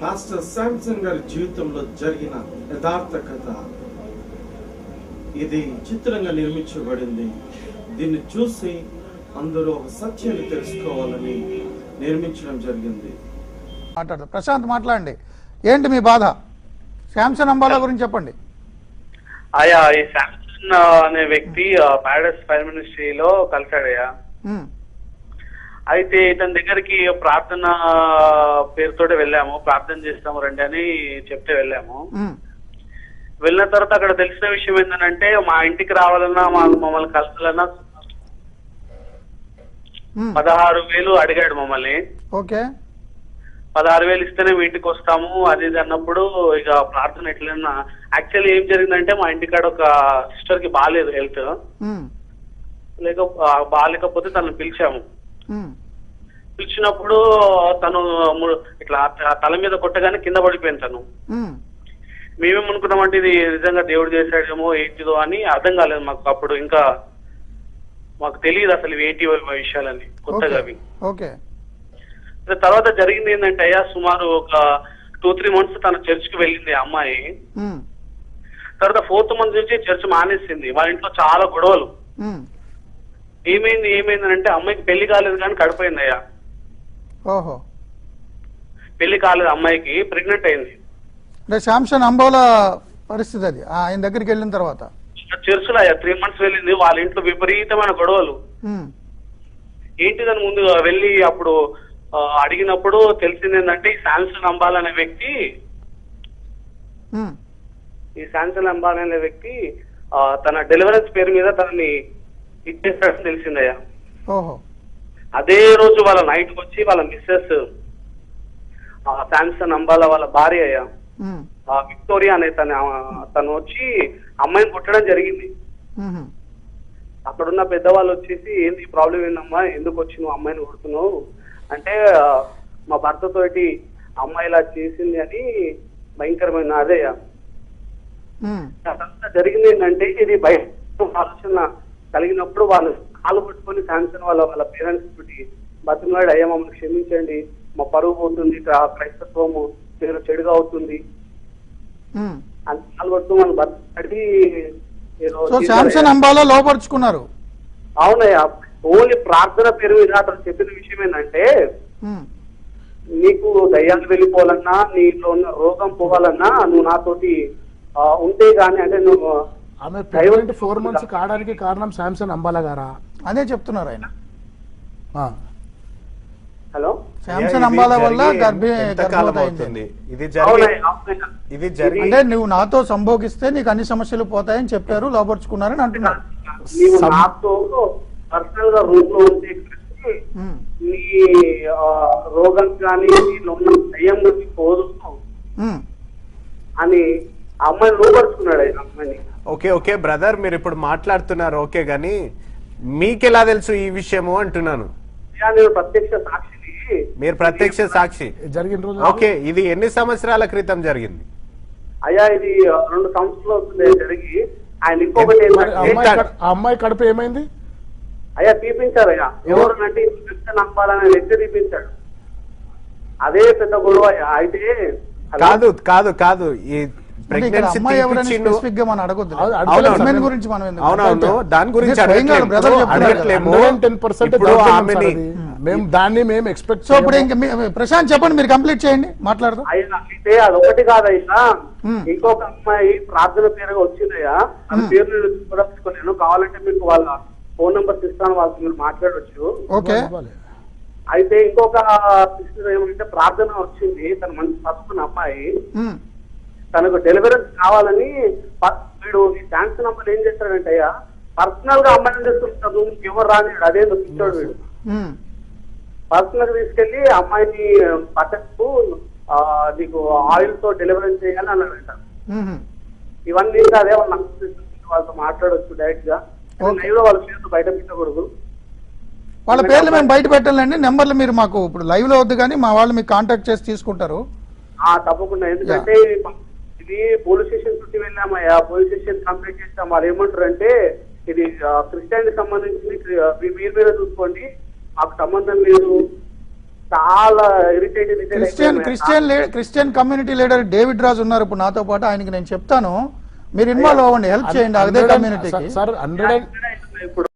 Pastor Samson గారి జీవితంలో జరిగిన యథార్థ కథ. ఇది చిత్రంగా నిర్మించబడింది. దీన్ని చూసి అందరూ ఒక సత్యాన్ని తెలుసుకోవాలని నిర్మించడం జరిగింది. మాట్లాడదు ప్రశాంత్ మాట్లాడండి. ఏంటి మీ బాధ? శాంసన్ అంబాలా గురించి చెప్పండి. అయ్యా ఈ శాంసన్ అనే వ్యక్తి ప్యారడైస్ ఫైర్ మినిస్ట్రీలో కలిశాడయ్యా. ఉమ్, అయితే ఇతని దగ్గరికి ప్రార్థన పేరుతోటి వెళ్ళాము. ప్రార్థన చేస్తాము రండి అని చెప్తే వెళ్ళాము. వెళ్ళిన తర్వాత అక్కడ తెలిసిన విషయం ఏంటంటే మా ఇంటికి రావాలన్నా మా మమ్మల్ని కలసాలన్నా పదహారు వేలు అడిగాడు మమ్మల్ని. ఓకే. పదహారు వేలు ఇస్తేనే మీ ఇంటికి వస్తాము అది ఇది అన్నప్పుడు ఇక ప్రార్థన ఎట్లన్నా. యాక్చువల్లీ ఏం జరిగిందంటే మా ఇంటికాడ ఒక సిస్టర్కి బాగాలేదు హెల్త్. లేక బాగాలేకపోతే తనను పిలిచాము. పిలిచినప్పుడు తను ఇట్లా తల మీద కొట్టగానే కింద పడిపోయింది తను. మేమేమనుకున్నామంటే ఇది నిజంగా దేవుడు చేశాడేమో ఏంటిదో అని అర్థం కాలేదు మాకు. అప్పుడు ఇంకా మాకు తెలియదు అసలు ఏంటి విషయాలని కొత్తగా అవి. ఓకే. తర్వాత జరిగింది ఏంటంటే అయ్యా సుమారు ఒక టూ త్రీ మంత్స్ తన చర్చ్కి వెళ్ళింది అమ్మాయి. తర్వాత ఫోర్త్ మంత్ నుంచి చర్చ్ మానేసింది. వాళ్ళ ఇంట్లో చాలా గొడవలు. ఏమైంది ఏమైంది అంటే అమ్మాయికి పెళ్ళి కాలేదు కానీ కడిపోయింది అయ్యా. ఓహో. పెళ్ళి కాలేదు అమ్మాయికి ప్రెగ్నెంట్ అయింది. అంటే శాంసన్ అంబోలా పరిస్థితి అది. ఆయన దగ్గరికి వెళ్ళిన తర్వాత. చర్చిలో అయ్యా త్రీ మంత్స్ వెళ్ళింది. వాళ్ళ ఇంట్లో విపరీతమైన గొడవలు. ఏంటిదని ముందు వెళ్ళి అప్పుడు అడిగినప్పుడు తెలిసింది ఏంటంటే ఈ శాంసన్ అంబాల్ అనే వ్యక్తి ఈ శాంసన్ అంబాల్ అనే వ్యక్తి తన డెలివరెన్స్ పేరు మీద తనని ఇచ్చేస్తాడని తెలిసిందయ్యా. ఓహో. అదే రోజు వాళ్ళ నైట్ వచ్చి వాళ్ళ మిస్సెస్ శాంసన్ అంబాల వాళ్ళ భార్య విక్టోరియా అనే తన తను వచ్చి అమ్మాయిని కొట్టడం జరిగింది. అక్కడున్న పెద్దవాళ్ళు వచ్చేసి ఏంది ప్రాబ్లం ఏందమ్మా? ఎందుకు వచ్చి నువ్వు అమ్మాయిని కొడుతున్నావు? అంటే మా భర్తతోటి అమ్మాయి ఇలా చేసింది అని భయంకరమైన అదే అదంతా జరిగింది ఏంటంటే ఇది బయట ఆలోచన కలిగినప్పుడు వాళ్ళు కాలు పట్టుకొని శాంక్షన్ వాళ్ళ వాళ్ళ పేరెంట్స్ తోటి బతిమలాడి అయ్యా మమ్మల్ని క్షమించండి. మా పరువు పోతుంది క్ర- క్రైస్తత్వము పేరు చెడుగా అవుతుంది. అని కాలు పట్టుకొని వాళ్ళు బతిమలాడి అంబాలా లోపరుచుకున్నారు. అవునయ్యా ఓన్లీ ప్రార్థన పేరు మీద అతను చెప్పిన విషయం ఏంటంటే నీకు దయ్యాలు వెళ్ళిపోవాలన్నా నీలో ఉన్న రోగం పోవాలన్నా నువ్వు నాతోటి ఉంటే గానీ అంటే నువ్వు ఆమె ప్రెగ్నెంట్ ఫోర్ మంత్స్ కావడానికి కారణం శాంసన్ అంబాలా గారా? అదే చెప్తున్నారు ఆయన. హలో? శాంసన్ ఇది అంబాలా వల్ల జరిగి గర్భి ఎంత కాలం గర్భవతి అవుతుంది? అయింది ఇది. ఇది జరిగి అంటే నువ్వు నాతో సంభోగిస్తే నీకు అన్ని సమస్యలు పోతాయని చెప్పారు లోపరుచుకున్నారని అంటున్నారు. నీవు సం- నాతో పర్సనల్గా రూమ్లో ఉంటే కలిసి ఉమ్, నీ ఆ, రోగం కానీ నీలో ఉన్న దయ్యం నుంచి పోదు ఉమ్, అని ఆ అమ్మాయిని లోపరుచుకున్నాడు ఆ అమ్మాయిని. ఓకే ఓకే బ్రదర్ మీరు ఇప్పుడు మాట్లాడుతున్నారు ఓకే గాని మీకెలా తెలుసు ఈ విషయము అంటున్నాను. ప్రత్యక్ష సాక్షిని మీరు ప్రత్యక్ష సాక్షి. జరిగిన రోజు ఓకే ఇది ఎన్ని సంవత్సరాల క్రితం జరిగింది? అయ్యా ఇది రెండు సంవత్సరాలు జరిగి ఆయన ఇంకొకటి అమ్మాయి కడుపు ఏమైంది? అయ్యా తీపించారు అయ్యా. ఎవరినంటే వ్యక్తి నమ్మాలనే వ్యక్తి తీపించాడు. అదే పెద్ద గొడవ అయ్యా. అయితే? కాదు కాదు కాదు. ఈ ఆమెని మేము దాన్ని మేము ఎక్స్పెక్ట్ సో ఇప్పుడు ఇంకా ప్రశాంత్ చెప్పండి మీరు కంప్లీట్ చేయండి మాట్లాడదాం. అయితే అదొకటి కాదయ్యా మ్మ్. ఇంకొక అమ్మాయి ప్రార్థన పేరుగా వచ్చిందయ్యా. అది పేరు నేను కావాలంటే మీకు వాళ్ళ ఫోన్ నెంబర్స్ ఇస్తాను వాళ్ళతో మీరు మాట్లాడవచ్చు ఓకే. అయితే ఇంకొక సిస్టర్ ఏమంటే ప్రార్థన వచ్చింది తన మంచి చదువుకున్న అమ్మాయి. తనకు డెలివరెన్స్ కావాలని వీడు ఈ డాన్స్ నంబర్ ఏం చేస్తాడంటే అయ్యా పర్సనల్గా అమ్మాయిని తీసుకుంటాడు ఎవరు రానివాడు? అదే పిచ్చాడు వీడు? పర్సనల్గా తీసుకెళ్ళి అమ్మాయిని పట్టకు నీకు ఆయిల్తో డెలివరీ చేయాలని అన్నాడంట. ఉమ్, ఇవన్నీ అదే వాళ్ళ వాళ్ళతో మాట్లాడొచ్చు డైరెక్ట్గా. లైవ్లో వాళ్ళ చేతి బయట పెట్టకూడదు. వాళ్ళ పేర్లు మేము బయట పెట్టాలండి. నెంబర్లు మీరు మాకు ఇప్పుడు లైవ్లో వద్దు కానీ మా వాళ్ళు మీకు కాంటాక్ట్ చేసి తీసుకుంటారు. ఆ తప్పకుండా. ఎందుకంటే ఇది పోలీస్ స్టేషన్ చుట్టి వెళ్ళామయ్యా పోలీస్ స్టేషన్ కంప్లైంట్ చేస్తాం వాళ్ళు ఏమంటారు అంటే ఇది క్రిస్టియన్ సంబంధించింది మీరు మీరే చూసుకోండి. మాకు సంబంధం లేదు. చాలా irritate irritate Christian Christian Christian community leader David Raju ఉన్నారు ఇప్పుడు నాతో పాటు. ఆయనకి నేను చెప్తాను. మీరు ఇన్వాల్వ్ అవ్వండి హెల్ప్ చేయండి. అదే కమ్యూనిటీకి సార్ హండ్రెడ్ ఇప్పుడు